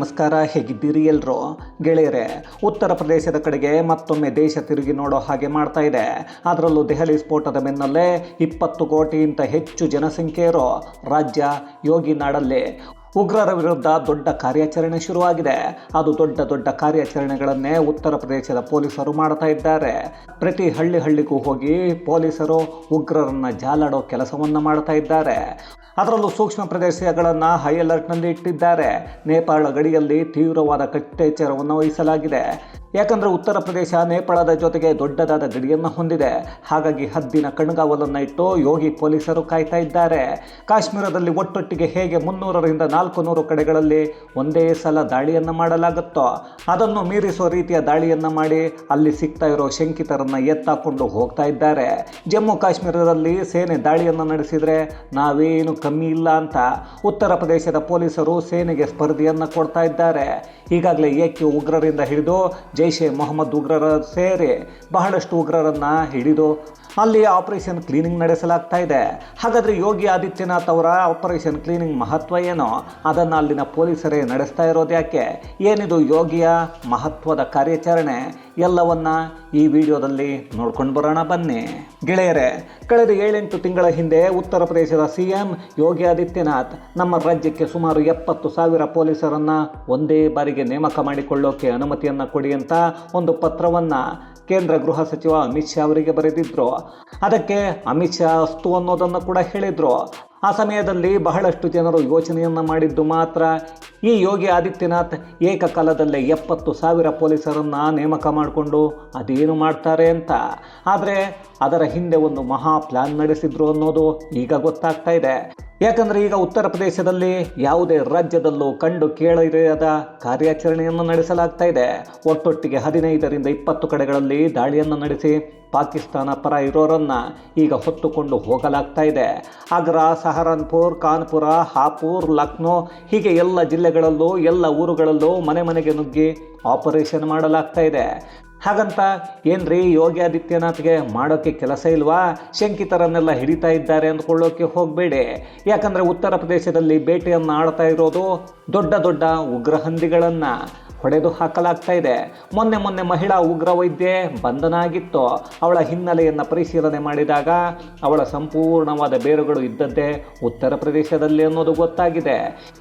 ನಮಸ್ಕಾರ, ಹೇಗಿದ್ದೀರಿ ಎಲ್ರು? ಗೆಳೆಯರೆ, ಉತ್ತರ ಪ್ರದೇಶದ ಕಡೆಗೆ ಮತ್ತೊಮ್ಮೆ ದೇಶ ತಿರುಗಿ ನೋಡೋ ಹಾಗೆ ಮಾಡ್ತಾ ಇದೆ. ಅದರಲ್ಲೂ ದೆಹಲಿ ಸ್ಫೋಟದ ಬೆನ್ನಲ್ಲೇ ಇಪ್ಪತ್ತು ಕೋಟಿಗಿಂತ ಹೆಚ್ಚು ಜನಸಂಖ್ಯೆ ರಾಜ್ಯ ಯೋಗಿ ನಾಡಲ್ಲಿ ಉಗ್ರರ ವಿರುದ್ಧ ದೊಡ್ಡ ಕಾರ್ಯಾಚರಣೆ ಶುರುವಾಗಿದೆ. ಅದು ದೊಡ್ಡ ದೊಡ್ಡ ಕಾರ್ಯಾಚರಣೆಗಳನ್ನೇ ಉತ್ತರ ಪ್ರದೇಶದ ಪೊಲೀಸರು ಮಾಡ್ತಾ ಇದ್ದಾರೆ. ಪ್ರತಿ ಹಳ್ಳಿ ಹಳ್ಳಿಗೂ ಹೋಗಿ ಪೊಲೀಸರು ಉಗ್ರರನ್ನ ಜಾಲಾಡೋ ಕೆಲಸವನ್ನ ಮಾಡ್ತಾ ಇದ್ದಾರೆ. ಅದರಲ್ಲೂ ಸೂಕ್ಷ್ಮ ಪ್ರದೇಶಗಳನ್ನು ಹೈ ಅಲರ್ಟ್ನಲ್ಲಿ ಇಟ್ಟಿದ್ದಾರೆ. ನೇಪಾಳ ಗಡಿಯಲ್ಲಿ ತೀವ್ರವಾದ ಕಟ್ಟೆಚ್ಚರವನ್ನು ವಹಿಸಲಾಗಿದೆ. ಯಾಕಂದರೆ ಉತ್ತರ ಪ್ರದೇಶ ನೇಪಾಳದ ಜೊತೆಗೆ ದೊಡ್ಡದಾದ ಗಡಿಯನ್ನು ಹೊಂದಿದೆ. ಹಾಗಾಗಿ ಹದ್ದಿನ ಕಣ್ಗಾವಲನ್ನು ಇಟ್ಟು ಯೋಗಿ ಪೊಲೀಸರು ಕಾಯ್ತಾ ಇದ್ದಾರೆ. ಕಾಶ್ಮೀರದಲ್ಲಿ ಒಟ್ಟೊಟ್ಟಿಗೆ ಹೇಗೆ ಮುನ್ನೂರರಿಂದ ನಾಲ್ಕು ನೂರು ಕಡೆಗಳಲ್ಲಿ ಒಂದೇ ಸಲ ದಾಳಿಯನ್ನು ಮಾಡಲಾಗುತ್ತೋ, ಅದನ್ನು ಮೀರಿಸುವ ರೀತಿಯ ದಾಳಿಯನ್ನು ಮಾಡಿ ಅಲ್ಲಿ ಸಿಗ್ತಾ ಇರೋ ಶಂಕಿತರನ್ನು ಎತ್ತಾಕೊಂಡು ಹೋಗ್ತಾ ಇದ್ದಾರೆ. ಜಮ್ಮು ಕಾಶ್ಮೀರದಲ್ಲಿ ಸೇನೆ ದಾಳಿಯನ್ನು ನಡೆಸಿದರೆ ನಾವೇನು ಕಮ್ಮಿ ಇಲ್ಲ ಅಂತ ಉತ್ತರ ಪ್ರದೇಶದ ಪೊಲೀಸರು ಸೇನೆಗೆ ಸ್ಪರ್ಧೆಯನ್ನು ಕೊಡ್ತಾ ಇದ್ದಾರೆ. ಈಗಾಗಲೇ ಏಕೆ ಉಗ್ರರಿಂದ ಹಿಡಿದು ಜೈಷೆ ಮೊಹಮ್ಮದ್ ಉಗ್ರರ ಸೇರಿ ಬಹಳಷ್ಟು ಉಗ್ರರನ್ನು ಹಿಡಿದು ಅಲ್ಲಿ ಆಪರೇಷನ್ ಕ್ಲೀನಿಂಗ್ ನಡೆಸಲಾಗ್ತಾ ಇದೆ. ಹಾಗಾದರೆ ಯೋಗಿ ಆದಿತ್ಯನಾಥ್ ಅವರ ಆಪರೇಷನ್ ಕ್ಲೀನಿಂಗ್ ಮಹತ್ವ ಏನು? ಅದನ್ನು ಅಲ್ಲಿನ ಪೊಲೀಸರೇ ನಡೆಸ್ತಾ ಇರೋದು ಯಾಕೆ ಏನಿದು ಯೋಗಿಯ ಮಹತ್ವದ ಕಾರ್ಯಾಚರಣೆ? ಎಲ್ಲವನ್ನ ಈ ವಿಡಿಯೋದಲ್ಲಿ ನೋಡ್ಕೊಂಡು ಬರೋಣ ಬನ್ನಿ. ಗೆಳೆಯರೆ, ಕಳೆದ ಏಳೆಂಟು ತಿಂಗಳ ಹಿಂದೆ ಉತ್ತರ ಪ್ರದೇಶದ ಸಿ ಎಂ ಯೋಗಿ ಆದಿತ್ಯನಾಥ್ ನಮ್ಮ ರಾಜ್ಯಕ್ಕೆ ಸುಮಾರು ಎಪ್ಪತ್ತು ಸಾವಿರ ಪೊಲೀಸರನ್ನು ಒಂದೇ ಬಾರಿಗೆ ನೇಮಕ ಮಾಡಿಕೊಳ್ಳೋಕೆ ಅನುಮತಿಯನ್ನು ಕೊಡಿ ಅಂತ ಒಂದು ಪತ್ರವನ್ನು ಕೇಂದ್ರ ಗೃಹ ಸಚಿವ ಅಮಿತ್ ಶಾ ಅವರಿಗೆ ಬರೆದಿದ್ರು. ಅದಕ್ಕೆ ಅಮಿತ್ ಶಾ ಅಸ್ತು ಅನ್ನೋದನ್ನು ಕೂಡ ಹೇಳಿದರು. ಆ ಸಮಯದಲ್ಲಿ ಬಹಳಷ್ಟು ಜನರು ಯೋಚನೆಯನ್ನು ಮಾಡಿದ್ದು ಮಾತ್ರ ಈ ಯೋಗಿ ಆದಿತ್ಯನಾಥ್ ಏಕಕಾಲದಲ್ಲೇ ಎಪ್ಪತ್ತು ಸಾವಿರ ಪೊಲೀಸರನ್ನು ನೇಮಕ ಮಾಡಿಕೊಂಡು ಅದೇನು ಮಾಡ್ತಾರೆ ಅಂತ. ಆದರೆ ಅದರ ಹಿಂದೆ ಒಂದು ಮಹಾ ಪ್ಲ್ಯಾನ್ ನಡೆಸಿದ್ರು ಅನ್ನೋದು ಈಗ ಗೊತ್ತಾಗ್ತಾ ಇದೆ. ಯಾಕಂದರೆ ಈಗ ಉತ್ತರ ಪ್ರದೇಶದಲ್ಲಿ ಯಾವುದೇ ರಾಜ್ಯದಲ್ಲೂ ಕಂಡು ಕೇಳಿರದ ಕಾರ್ಯಾಚರಣೆಯನ್ನು ನಡೆಸಲಾಗ್ತಾ ಇದೆ. ಒಟ್ಟೊಟ್ಟಿಗೆ ಹದಿನೈದರಿಂದ ಇಪ್ಪತ್ತು ಕಡೆಗಳಲ್ಲಿ ದಾಳಿಯನ್ನು ನಡೆಸಿ ಪಾಕಿಸ್ತಾನ ಪರ ಇರೋರನ್ನು ಈಗ ಹೊತ್ತುಕೊಂಡು ಹೋಗಲಾಗ್ತಾ ಇದೆ. ಆಗ್ರಾ, ಸಹರನ್ಪುರ್, ಕಾನ್ಪುರ, ಹಾಪುರ್, ಲಕ್ನೋ ಹೀಗೆ ಎಲ್ಲ ಜಿಲ್ಲೆಗಳಲ್ಲೂ ಎಲ್ಲ ಊರುಗಳಲ್ಲೂ ಮನೆ ಮನೆಗೆ ನುಗ್ಗಿ ಆಪರೇಷನ್ ಮಾಡಲಾಗ್ತಾ ಇದೆ. ಹಾಗಂತ ಏನ್ರಿ ಯೋಗಿ ಆದಿತ್ಯನಾಥ್ಗೆ ಮಾಡೋಕ್ಕೆ ಕೆಲಸ ಇಲ್ವಾ? ಶಂಕಿತರನ್ನೆಲ್ಲ ಹಿಡಿತಾ ಇದ್ದಾರೆ ಅಂದ್ಕೊಳ್ಳೋಕೆ ಹೋಗಬೇಡಿ. ಯಾಕಂದರೆ ಉತ್ತರ ಪ್ರದೇಶದಲ್ಲಿ ಬೇಟೆಯನ್ನು ಆಡ್ತಾ ಇರೋದು ದೊಡ್ಡ ದೊಡ್ಡ ಉಗ್ರ ಹಂದಿಗಳನ್ನು. ಹೊಡೆದು ಹಾಕಲಾಗ್ತಾ ಇದೆ. ಮೊನ್ನೆ ಮೊನ್ನೆ ಮಹಿಳಾ ಉಗ್ರ ವೈದ್ಯೆ ಬಂಧನ ಆಗಿತ್ತು ಅವಳ ಹಿನ್ನೆಲೆಯನ್ನು ಪರಿಶೀಲನೆ ಮಾಡಿದಾಗ ಅವಳ ಸಂಪೂರ್ಣವಾದ ಬೇರುಗಳು ಇದ್ದದ್ದೇ ಉತ್ತರ ಪ್ರದೇಶದಲ್ಲಿ ಅನ್ನೋದು ಗೊತ್ತಾಗಿದೆ.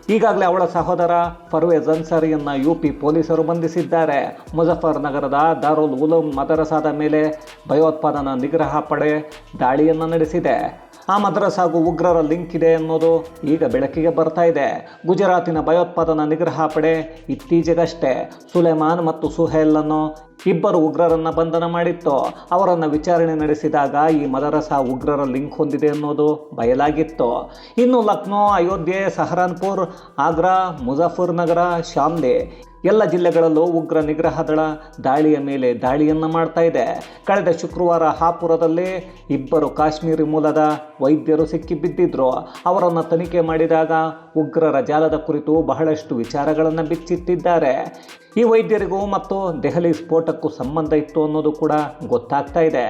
ಈಗಾಗಲೇ ಅವಳ ಸಹೋದರ ಫರ್ವೇಜ್ ಅನ್ಸಾರಿಯನ್ನು ಯು ಪಿ ಪೊಲೀಸರು ಬಂಧಿಸಿದ್ದಾರೆ. ಮುಜಫರ್ ನಗರದ ದಾರುಲ್ ಉಲಂ ಮದರಸಾದ ಮೇಲೆ ಭಯೋತ್ಪಾದನಾ ನಿಗ್ರಹ ಪಡೆ ದಾಳಿಯನ್ನು ನಡೆಸಿದೆ. ಆ ಮದ್ರಸಾಗೂ ಉಗ್ರರ ಲಿಂಕ್ ಇದೆ ಅನ್ನೋದು ಈಗ ಬೆಳಕಿಗೆ ಬರ್ತಾ ಇದೆ. ಗುಜರಾತಿನ ಭಯೋತ್ಪಾದನಾ ನಿಗ್ರಹ ಪಡೆ ಇತ್ತೀಚೆಗಷ್ಟೇ ಸುಲೇಮಾನ್ ಮತ್ತು ಸುಹೇಲನ್ನು ಇಬ್ಬರು ಉಗ್ರರನ್ನು ಬಂಧನ ಮಾಡಿತ್ತು. ಅವರನ್ನು ವಿಚಾರಣೆ ನಡೆಸಿದಾಗ ಈ ಮದರಸಾ ಉಗ್ರರ ಲಿಂಕ್ ಹೊಂದಿದೆ ಅನ್ನೋದು ಬಯಲಾಗಿತ್ತು. ಇನ್ನು ಲಕ್ನೋ, ಅಯೋಧ್ಯೆ, ಸಹರಾನ್ಪುರ್, ಆಗ್ರಾ, ಮುಜಾಫರ್ ನಗರ ಶಾಮ್ಲಿ ಎಲ್ಲ ಜಿಲ್ಲೆಗಳಲ್ಲೂ ಉಗ್ರ ನಿಗ್ರಹ ದಳ ದಾಳಿಯ ಮೇಲೆ ದಾಳಿಯನ್ನು ಮಾಡ್ತಾ ಇದೆ. ಕಳೆದ ಶುಕ್ರವಾರ ಹಾಪುರದಲ್ಲಿ ಇಬ್ಬರು ಕಾಶ್ಮೀರಿ ಮೂಲದ ವೈದ್ಯರು ಸಿಕ್ಕಿಬಿದ್ದಿದ್ರು. ಅವರನ್ನು ತನಿಖೆ ಮಾಡಿದಾಗ ಉಗ್ರರ ಜಾಲದ ಕುರಿತು ಬಹಳಷ್ಟು ವಿಚಾರಗಳನ್ನು ಬಿಚ್ಚಿಟ್ಟಿದ್ದಾರೆ. ಈ ವೈದ್ಯರಿಗೂ ಮತ್ತು ದೆಹಲಿ ಸ್ಫೋಟಕ್ಕೂ ಸಂಬಂಧ ಇತ್ತು ಅನ್ನೋದು ಕೂಡ ಗೊತ್ತಾಗ್ತಾ ಇದೆ.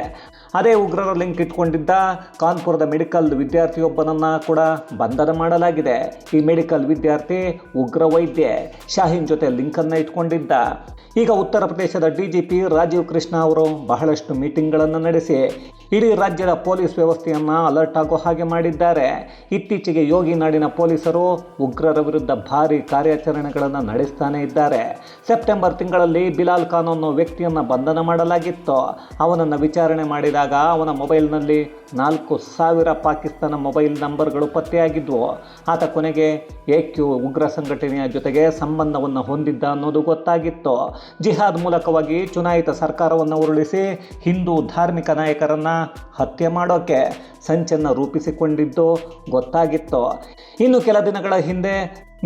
ಅದೇ ಉಗ್ರರ ಲಿಂಕ್ ಇಟ್ಕೊಂಡಿದ್ದ ಕಾನ್ಪುರದ ಮೆಡಿಕಲ್ ವಿದ್ಯಾರ್ಥಿಯೊಬ್ಬನನ್ನು ಕೂಡ ಬಂಧನ ಮಾಡಲಾಗಿದೆ. ಈ ಮೆಡಿಕಲ್ ವಿದ್ಯಾರ್ಥಿ ಉಗ್ರ ವೈದ್ಯೆ. ಶಾಹೀನ್ ಜೊತೆ ಲಿಂಕನ್ನು ಇಟ್ಕೊಂಡಿದ್ದ. ಈಗ ಉತ್ತರ ಪ್ರದೇಶದ ಡಿಜಿಪಿ ರಾಜೀವ್ ಕೃಷ್ಣ ಅವರು ಬಹಳಷ್ಟು ಮೀಟಿಂಗ್ಗಳನ್ನು ನಡೆಸಿ, ಇಡೀ ರಾಜ್ಯದ ಪೊಲೀಸ್ ವ್ಯವಸ್ಥೆಯನ್ನು ಅಲರ್ಟ್ ಆಗೋ ಹಾಗೆ ಮಾಡಿದ್ದಾರೆ. ಇತ್ತೀಚೆಗೆ ಯೋಗಿ ನಾಡಿನ ಪೊಲೀಸರು ಉಗ್ರರ ವಿರುದ್ಧ ಭಾರಿ ಕಾರ್ಯಾಚರಣೆಗಳನ್ನು ನಡೆಸ್ತಾನೆ ಇದ್ದಾರೆ. ಸೆಪ್ಟೆಂಬರ್ ತಿಂಗಳಲ್ಲಿ ಬಿಲಾಲ್ ಖಾನ್ ಅನ್ನೋ ವ್ಯಕ್ತಿಯನ್ನು ಬಂಧನ ಮಾಡಲಾಗಿತ್ತು. ಅವನನ್ನು ವಿಚಾರಣೆ ಮಾಡಿದಾಗ ಅವನ ಮೊಬೈಲ್ನಲ್ಲಿ ನಾಲ್ಕು ಸಾವಿರ ಪಾಕಿಸ್ತಾನ ಮೊಬೈಲ್ ನಂಬರ್ಗಳು ಪತ್ತೆಯಾಗಿದ್ವು. ಆತ ಕೊನೆಗೆ ಏಕ್ಯು ಉಗ್ರ ಸಂಘಟನೆಯ ಜೊತೆಗೆ ಸಂಬಂಧವನ್ನು ಹೊಂದಿದ್ದ ಅನ್ನೋದು ಗೊತ್ತಾಗಿತ್ತು. ಜಿಹಾದ್ ಮೂಲಕವಾಗಿ ಚುನಾಯಿತ ಸರ್ಕಾರವನ್ನು ಉರುಳಿಸಿ ಹಿಂದೂ ಧಾರ್ಮಿಕ ನಾಯಕರನ್ನು ಹತ್ಯೆ ಮಾಡೋಕ್ಕೆ ಸಂಚನ್ನು ರೂಪಿಸಿಕೊಂಡಿದ್ದು ಗೊತ್ತಾಗಿತ್ತು. ಇನ್ನು ಕೆಲ ದಿನಗಳ ಹಿಂದೆ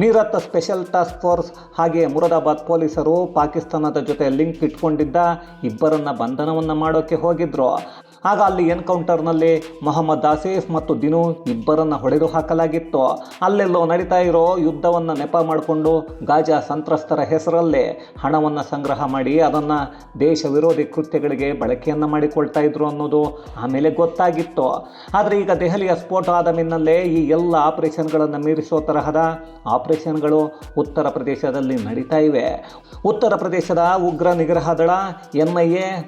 ಮೀರತ್ ಸ್ಪೆಷಲ್ ಟಾಸ್ಕ್ ಫೋರ್ಸ್ ಹಾಗೆ ಮುರಾದಾಬಾದ್ ಪೊಲೀಸರು ಪಾಕಿಸ್ತಾನದ ಜೊತೆ ಲಿಂಕ್ ಇಟ್ಕೊಂಡಿದ್ದ ಇಬ್ಬರನ್ನ ಬಂಧನವನ್ನು ಮಾಡೋಕ್ಕೆ ಹೋಗಿದ್ರು. ಆಗ ಅಲ್ಲಿ ಎನ್ಕೌಂಟರ್ನಲ್ಲಿ ಮೊಹಮ್ಮದ್ ಆಸೀಫ್ ಮತ್ತು ದಿನು ಇಬ್ಬರನ್ನು ಹೊಡೆದು ಹಾಕಲಾಗಿತ್ತು. ಅಲ್ಲೆಲ್ಲೋ ನಡೀತಾ ಇರೋ ಯುದ್ಧವನ್ನು ನೆಪ ಮಾಡಿಕೊಂಡು ಗಾಜಾ ಸಂತ್ರಸ್ತರ ಹೆಸರಲ್ಲೇ ಹಣವನ್ನು ಸಂಗ್ರಹ ಮಾಡಿ ಅದನ್ನು ದೇಶ ವಿರೋಧಿ ಕೃತ್ಯಗಳಿಗೆ ಬಳಕೆಯನ್ನು ಮಾಡಿಕೊಳ್ತಾ ಇದ್ರು ಅನ್ನೋದು ಆಮೇಲೆ ಗೊತ್ತಾಗಿತ್ತು. ಆದರೆ ಈಗ ದೆಹಲಿಯ ಸ್ಫೋಟ ಆದ ಮಿನ್ನಲ್ಲೇ ಈ ಎಲ್ಲ ಆಪರೇಷನ್ಗಳನ್ನು ಮೀರಿಸೋ ತರಹದ ಆಪರೇಷನ್ಗಳು ಉತ್ತರ ಪ್ರದೇಶದಲ್ಲಿ ನಡೀತಾ ಇವೆ. ಉತ್ತರ ಪ್ರದೇಶದ ಉಗ್ರ ನಿಗ್ರಹ ದಳ, ಎನ್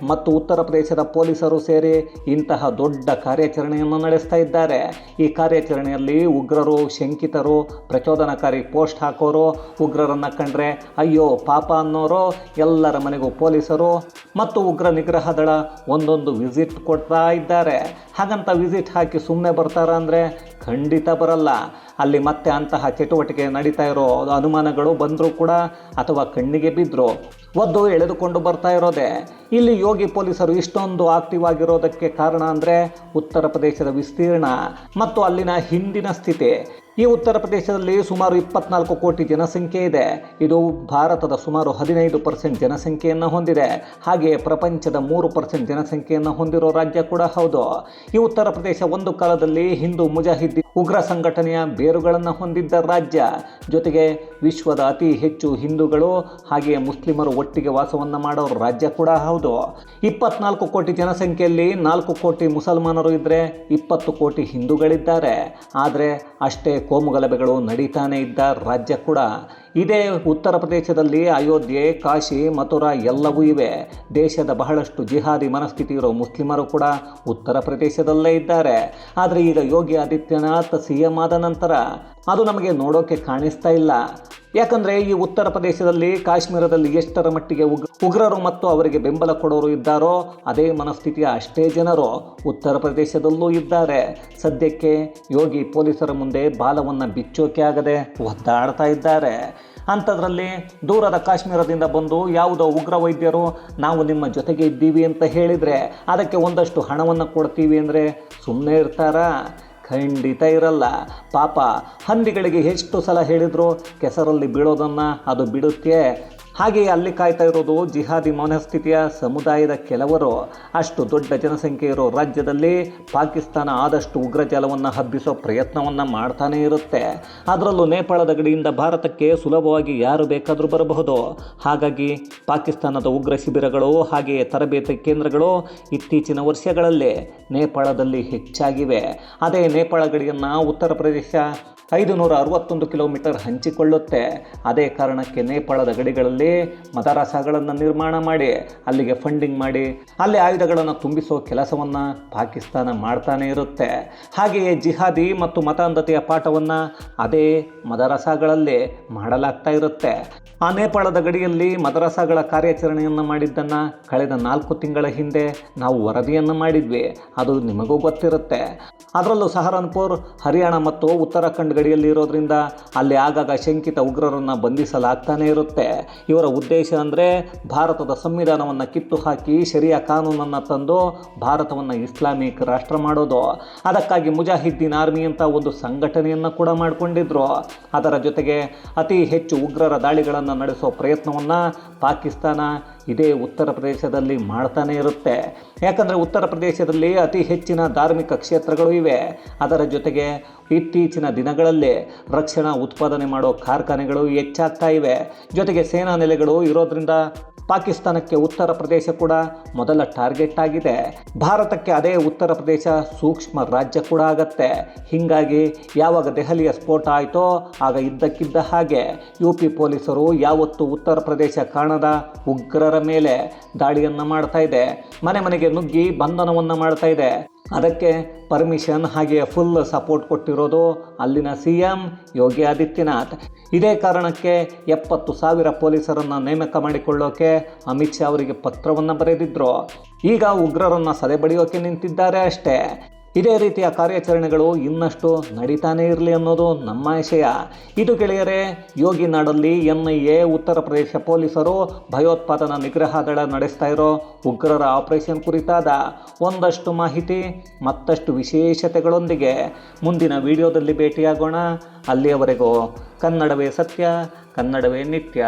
ಮತ್ತು ಉತ್ತರ ಪ್ರದೇಶದ ಪೊಲೀಸರು ಸೇರಿ ಇಂತಹ ದೊಡ್ಡ ಕಾರ್ಯಾಚರಣೆಯನ್ನು ನಡೆಸ್ತಾ ಇದ್ದಾರೆ. ಈ ಕಾರ್ಯಾಚರಣೆಯಲ್ಲಿ ಉಗ್ರರು, ಶಂಕಿತರು, ಪ್ರಚೋದನಕಾರಿ ಪೋಸ್ಟ್ ಹಾಕೋರು, ಉಗ್ರರನ್ನು ಕಂಡ್ರೆ ಅಯ್ಯೋ ಪಾಪ ಅನ್ನೋರು, ಎಲ್ಲರ ಮನೆಗೂ ಪೊಲೀಸರು ಮತ್ತು ಉಗ್ರ ನಿಗ್ರಹ ದಳ ಒಂದೊಂದು ವಿಸಿಟ್ ಕೊಡ್ತಾ ಇದ್ದಾರೆ. ಹಾಗಂತ ವಿಸಿಟ್ ಹಾಕಿ ಸುಮ್ಮನೆ ಬರ್ತಾರ ಅಂದರೆ ಖಂಡಿತ ಬರಲ್ಲ. ಅಲ್ಲಿ ಮತ್ತೆ ಅಂತಹ ಚಟುವಟಿಕೆ ನಡೀತಾ ಇರೋ ಅನುಮಾನಗಳು ಬಂದರೂ ಕೂಡ ಅಥವಾ ಕಣ್ಣಿಗೆ ಬಿದ್ದರು ಒದ್ದು ಎಳೆದುಕೊಂಡು ಬರ್ತಾ ಇರೋದೆ. ಇಲ್ಲಿ ಯೋಗಿ ಪೊಲೀಸರು ಇಷ್ಟೊಂದು ಆಕ್ಟಿವ್ ಆಗಿರೋದಕ್ಕೆ ಕಾರಣ ಅಂದರೆ ಉತ್ತರ ಪ್ರದೇಶದ ವಿಸ್ತೀರ್ಣ ಮತ್ತು ಅಲ್ಲಿನ ಹಿಂದಿನ ಸ್ಥಿತಿ. ಈ ಉತ್ತರ ಪ್ರದೇಶದಲ್ಲಿ ಸುಮಾರು ಇಪ್ಪತ್ನಾಲ್ಕು ಕೋಟಿ ಜನಸಂಖ್ಯೆ ಇದೆ. ಇದು ಭಾರತದ ಸುಮಾರು ಹದಿನೈದು ಪರ್ಸೆಂಟ್ ಜನಸಂಖ್ಯೆಯನ್ನು ಹೊಂದಿದೆ. ಹಾಗೆಯೇ ಪ್ರಪಂಚದ ಮೂರು ಪರ್ಸೆಂಟ್ ಜನಸಂಖ್ಯೆಯನ್ನು ಹೊಂದಿರೋ ರಾಜ್ಯ ಕೂಡ ಹೌದು. ಈ ಉತ್ತರ ಪ್ರದೇಶ ಒಂದು ಕಾಲದಲ್ಲಿ ಹಿಂದೂ ಮುಜಾಹಿದ್ದಿ ಉಗ್ರ ಸಂಘಟನೆಯ ಬೇರುಗಳನ್ನು ಹೊಂದಿದ್ದ ರಾಜ್ಯ. ಜೊತೆಗೆ ವಿಶ್ವದ ಅತಿ ಹೆಚ್ಚು ಹಿಂದೂಗಳು ಹಾಗೆಯೇ ಮುಸ್ಲಿಮರು ಒಟ್ಟಿಗೆ ವಾಸವನ್ನು ಮಾಡೋ ರಾಜ್ಯ ಕೂಡ ಹೌದು. ಇಪ್ಪತ್ನಾಲ್ಕು ಕೋಟಿ ಜನಸಂಖ್ಯೆಯಲ್ಲಿ ನಾಲ್ಕು ಕೋಟಿ ಮುಸಲ್ಮಾನರು ಇದ್ದರೆ ಇಪ್ಪತ್ತು ಕೋಟಿ ಹಿಂದೂಗಳಿದ್ದಾರೆ. ಆದರೆ ಅಷ್ಟೇ ಕೋಮುಗಲಭೆಗಳು ನಡೀತಾನೆ ಇದ್ದ ರಾಜ್ಯ ಕೂಡ ಇದೇ ಉತ್ತರ ಪ್ರದೇಶದಲ್ಲಿ ಅಯೋಧ್ಯೆ, ಕಾಶಿ, ಮಥುರಾ ಎಲ್ಲವೂ ಇವೆ. ದೇಶದ ಬಹಳಷ್ಟು ಜಿಹಾದಿ ಮನಸ್ಥಿತಿ ಇರೋ ಮುಸ್ಲಿಮರು ಕೂಡ ಉತ್ತರ ಪ್ರದೇಶದಲ್ಲೇ ಇದ್ದಾರೆ. ಆದರೆ ಈಗ ಯೋಗಿ ಆದಿತ್ಯನಾಥ್ ಸಿ ಆದ ನಂತರ ಅದು ನಮಗೆ ನೋಡೋಕೆ ಕಾಣಿಸ್ತಾ ಇಲ್ಲ. ಯಾಕಂದರೆ ಈ ಉತ್ತರ ಪ್ರದೇಶದಲ್ಲಿ ಕಾಶ್ಮೀರದಲ್ಲಿ ಎಷ್ಟರ ಮಟ್ಟಿಗೆ ಉಗ್ ಉಗ್ರರು ಮತ್ತು ಅವರಿಗೆ ಬೆಂಬಲ ಕೊಡೋರು ಇದ್ದಾರೋ, ಅದೇ ಮನಸ್ಥಿತಿಯ ಅಷ್ಟೇ ಜನರು ಉತ್ತರ ಪ್ರದೇಶದಲ್ಲೂ ಇದ್ದಾರೆ. ಸದ್ಯಕ್ಕೆ ಯೋಗಿ ಪೊಲೀಸರ ಮುಂದೆ ಬಾಲವನ್ನು ಬಿಚ್ಚೋಕೆ ಆಗದೆ ಒದ್ದಾಡ್ತಾ ಇದ್ದಾರೆ. ಅಂಥದ್ರಲ್ಲಿ ದೂರದ ಕಾಶ್ಮೀರದಿಂದ ಬಂದು ಯಾವುದೋ ಉಗ್ರ ವೈದ್ಯರು, ನಾವು ನಿಮ್ಮ ಜೊತೆಗೆ ಇದ್ದೀವಿ ಅಂತ ಹೇಳಿದರೆ ಅದಕ್ಕೆ ಒಂದಷ್ಟು ಹಣವನ್ನು ಕೊಡ್ತೀವಿ ಅಂದರೆ ಸುಮ್ಮನೆ ಇರ್ತಾರಾ? ಖಂಡಿತ ಇರಲ್ಲ. ಪಾಪ, ಹಂದಿಗಳಿಗೆ ಎಷ್ಟು ಸಲ ಹೇಳಿದ್ರು, ಕೆಸರಲ್ಲಿ ಬೀಳೋದನ್ನು ಅದು ಬಿಡುತ್ತೆ. ಹಾಗೆಯೇ ಅಲ್ಲಿ ಕಾಯ್ತಾ ಇರೋದು ಜಿಹಾದಿ ಮನಸ್ಥಿತಿಯ ಸಮುದಾಯದ ಕೆಲವರು. ಅಷ್ಟು ದೊಡ್ಡ ಜನಸಂಖ್ಯೆ ಇರೋ ರಾಜ್ಯದಲ್ಲಿ ಪಾಕಿಸ್ತಾನ ಆದಷ್ಟು ಉಗ್ರ ಜಾಲವನ್ನು ಹಬ್ಬಿಸೋ ಪ್ರಯತ್ನವನ್ನು ಮಾಡ್ತಾನೇ ಇರುತ್ತೆ. ಅದರಲ್ಲೂ ನೇಪಾಳದ ಗಡಿಯಿಂದ ಭಾರತಕ್ಕೆ ಸುಲಭವಾಗಿ ಯಾರು ಬೇಕಾದರೂ ಬರಬಹುದು. ಹಾಗಾಗಿ ಪಾಕಿಸ್ತಾನದ ಉಗ್ರ ಶಿಬಿರಗಳು ಹಾಗೆಯೇ ತರಬೇತಿ ಕೇಂದ್ರಗಳು ಇತ್ತೀಚಿನ ವರ್ಷಗಳಲ್ಲಿ ನೇಪಾಳದಲ್ಲಿ ಹೆಚ್ಚಾಗಿವೆ. ಅದೇ ನೇಪಾಳ ಗಡಿಯನ್ನು ಉತ್ತರ ಪ್ರದೇಶ ಐದು ನೂರ ಅರವತ್ತೊಂದು ಕಿಲೋಮೀಟರ್ ಹಂಚಿಕೊಳ್ಳುತ್ತೆ. ಅದೇ ಕಾರಣಕ್ಕೆ ನೇಪಾಳದ ಗಡಿಗಳಲ್ಲಿ ಮದರಸಗಳನ್ನು ನಿರ್ಮಾಣ ಮಾಡಿ, ಅಲ್ಲಿಗೆ ಫಂಡಿಂಗ್ ಮಾಡಿ, ಅಲ್ಲಿ ಆಯುಧಗಳನ್ನು ತುಂಬಿಸೋ ಕೆಲಸವನ್ನು ಪಾಕಿಸ್ತಾನ ಮಾಡ್ತಾನೆ ಇರುತ್ತೆ. ಹಾಗೆಯೇ ಜಿಹಾದಿ ಮತ್ತು ಮತಾಂಧತೆಯ ಪಾಠವನ್ನು ಅದೇ ಮದರಸಾಗಳಲ್ಲಿ ಮಾಡಲಾಗ್ತಾ ಇರುತ್ತೆ. ಆ ನೇಪಾಳದ ಗಡಿಯಲ್ಲಿ ಮದರಸಾಗಳ ಕಾರ್ಯಾಚರಣೆಯನ್ನು ಮಾಡಿದ್ದನ್ನು ಕಳೆದ ನಾಲ್ಕು ತಿಂಗಳ ಹಿಂದೆ ನಾವು ವರದಿಯನ್ನು ಮಾಡಿದ್ವಿ. ಅದು ನಿಮಗೂ ಗೊತ್ತಿರುತ್ತೆ. ಅದರಲ್ಲೂ ಸಹರನ್ಪುರ್, ಹರಿಯಾಣ ಮತ್ತು ಉತ್ತರಾಖಂಡ್ ಗಡಿಯಲ್ಲಿ ಇರೋದ್ರಿಂದ ಅಲ್ಲಿ ಆಗಾಗ ಶಂಕಿತ ಉಗ್ರರನ್ನು ಬಂಧಿಸಲಾಗ್ತಾನೆ ಇರುತ್ತೆ. ಇವರ ಉದ್ದೇಶ ಅಂದರೆ ಭಾರತದ ಸಂವಿಧಾನವನ್ನು ಕಿತ್ತು ಹಾಕಿ ಶರಿಯಾ ಕಾನೂನನ್ನು ತಂದು ಭಾರತವನ್ನು ಇಸ್ಲಾಮಿಕ್ ರಾಷ್ಟ್ರ ಮಾಡೋದು. ಅದಕ್ಕಾಗಿ ಮುಜಾಹಿದ್ದೀನ್ ಆರ್ಮಿ ಅಂತ ಒಂದು ಸಂಘಟನೆಯನ್ನು ಕೂಡ ಮಾಡಿಕೊಂಡಿದ್ರು. ಅದರ ಜೊತೆಗೆ ಅತಿ ಹೆಚ್ಚು ಉಗ್ರರ ದಾಳಿಗಳನ್ನು ನಡೆಸೋ ಪ್ರಯತ್ನವನ್ನು ಪಾಕಿಸ್ತಾನ ಇದೇ ಉತ್ತರ ಪ್ರದೇಶದಲ್ಲಿ ಮಾಡ್ತಾನೆ ಇರುತ್ತೆ. ಯಾಕಂದರೆ ಉತ್ತರ ಪ್ರದೇಶದಲ್ಲಿ ಅತಿ ಹೆಚ್ಚಿನ ಧಾರ್ಮಿಕ ಕ್ಷೇತ್ರಗಳು ಇವೆ. ಅದರ ಜೊತೆಗೆ ಇತ್ತೀಚಿನ ದಿನಗಳಲ್ಲಿ ರಕ್ಷಣಾ ಉತ್ಪಾದನೆ ಮಾಡೋ ಕಾರ್ಖಾನೆಗಳು ಹೆಚ್ಚಾಗ್ತಾ ಇವೆ. ಜೊತೆಗೆ ಸೇನಾ ನೆಲೆಗಳು ಇರೋದ್ರಿಂದ ಪಾಕಿಸ್ತಾನಕ್ಕೆ ಉತ್ತರ ಪ್ರದೇಶ ಕೂಡ ಮೊದಲ ಟಾರ್ಗೆಟ್ ಆಗಿದೆ. ಭಾರತಕ್ಕೆ ಅದೇ ಉತ್ತರ ಪ್ರದೇಶ ಸೂಕ್ಷ್ಮ ರಾಜ್ಯ ಕೂಡ ಆಗತ್ತೆ. ಹೀಗಾಗಿ ಯಾವಾಗ ದೆಹಲಿಯ ಸ್ಫೋಟ ಆಯಿತೋ ಆಗ ಇದ್ದಕ್ಕಿದ್ದ ಹಾಗೆ ಯು ಪಿ ಪೊಲೀಸರು ಯಾವತ್ತು ಉತ್ತರ ಪ್ರದೇಶ ಕಾಣದ ಉಗ್ರರ ಮೇಲೆ ದಾಳಿಯನ್ನು ಮಾಡ್ತಾ ಇದೆ. ಮನೆ ಮನೆಗೆ ನುಗ್ಗಿ ಬಂಧನವನ್ನು ಮಾಡ್ತಾ ಇದೆ. ಅದಕ್ಕೆ ಪರ್ಮಿಷನ್ ಹಾಗೆ ಫುಲ್ ಸಪೋರ್ಟ್ ಕೊಟ್ಟಿರೋದು ಅಲ್ಲಿನ ಸಿ ಎಂ ಯೋಗಿ ಆದಿತ್ಯನಾಥ್. ಇದೇ ಕಾರಣಕ್ಕೆ ಎಪ್ಪತ್ತು ಸಾವಿರ ಪೊಲೀಸರನ್ನು ನೇಮಕ ಮಾಡಿಕೊಳ್ಳೋಕೆ ಅಮಿತ್ ಶಾ ಅವರಿಗೆ ಪತ್ರವನ್ನು ಬರೆದಿದ್ದರು ಈಗ ಉಗ್ರರನ್ನು ಸದೆಬಡಿಯೋಕೆ ನಿಂತಿದ್ದಾರೆ ಅಷ್ಟೇ. ಇದೇ ರೀತಿಯ ಕಾರ್ಯಾಚರಣೆಗಳು ಇನ್ನಷ್ಟು ನಡೀತಾನೆ ಇರಲಿ ಅನ್ನೋದು ನಮ್ಮ ಆಶಯ. ಇದು ಗೆಳೆಯರೆ ಯೋಗಿ ನಾಡಲ್ಲಿ N I A Uttar Pradesh ಪೊಲೀಸರು ಭಯೋತ್ಪಾದನಾ ನಿಗ್ರಹ ದಳ ನಡೆಸ್ತಾ ಇರೋ ಉಗ್ರರ ಆಪರೇಷನ್ ಕುರಿತಾದ ಒಂದಷ್ಟು ಮಾಹಿತಿ, ಮತ್ತಷ್ಟು ವಿಶೇಷತೆಗಳೊಂದಿಗೆ ಮುಂದಿನ ವಿಡಿಯೋದಲ್ಲಿ ಭೇಟಿಯಾಗೋಣ. ಅಲ್ಲಿಯವರೆಗೂ ಕನ್ನಡವೇ ಸತ್ಯ, ಕನ್ನಡವೇ ನಿತ್ಯ.